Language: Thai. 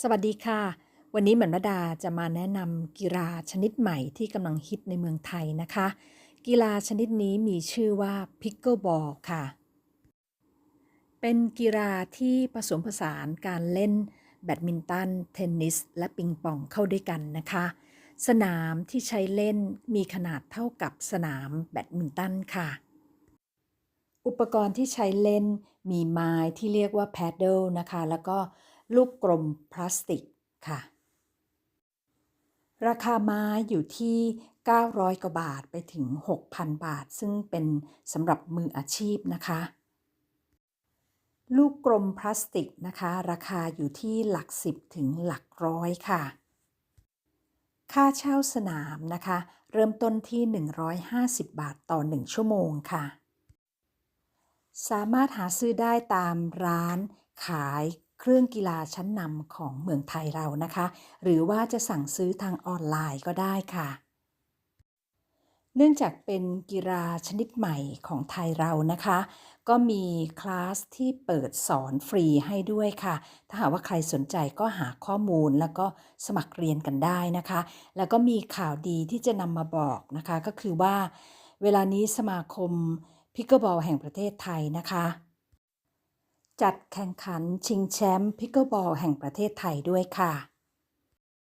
สวัสดีค่ะ วันนี้เหมือนมดาจะมาแนะนำกีฬาชนิดใหม่ที่กำลังฮิตในเมืองไทยนะคะ กีฬาชนิดนี้มีชื่อว่า Pickleball ค่ะ เป็นกีฬาที่ผสมผสานการเล่น แบดมินตัน เทนนิส และปิงปองเข้าด้วยกันนะคะ สนามที่ใช้เล่นมีขนาดเท่ากับสนามแบดมินตันค่ะ อุปกรณ์ที่ใช้เล่นมีไม้ที่เรียกว่าแพดเดิลนะคะ แล้วก็ ลูกกลมพลาสติกค่ะ ราคาไม้อยู่ที่ 900 กว่าบาทไปถึง 6,000 บาท ซึ่งเป็นสำหรับมืออาชีพนะคะ ลูกกลมพลาสติกนะคะ ราคาอยู่ที่หลักสิบถึงหลักร้อยค่ะ ค่าเช่าสนามนะคะ เริ่มต้นที่ 150 บาทต่อ 1 ชั่วโมงค่ะ สามารถหาซื้อได้ตามร้านขาย เครื่องกีฬาชั้นนำของเมืองไทยเรานะคะ หรือว่าจะสั่งซื้อทางออนไลน์ก็ได้ค่ะ เนื่องจากเป็นกีฬาชนิดใหม่ของไทยเรานะคะ ก็มีคลาสที่เปิดสอนฟรีให้ด้วยค่ะ ถ้าหากว่าใครสนใจก็หาข้อมูลแล้วก็สมัครเรียนกันได้นะคะ แล้วก็มีข่าวดีที่จะนำมาบอกนะคะก็คือว่า เวลานี้สมาคมพิกเกิลบอลแห่งประเทศไทยนะคะ จัดแข่งขันชิงแชมป์พิกเกิลบอลแห่งประเทศไทยด้วยค่ะ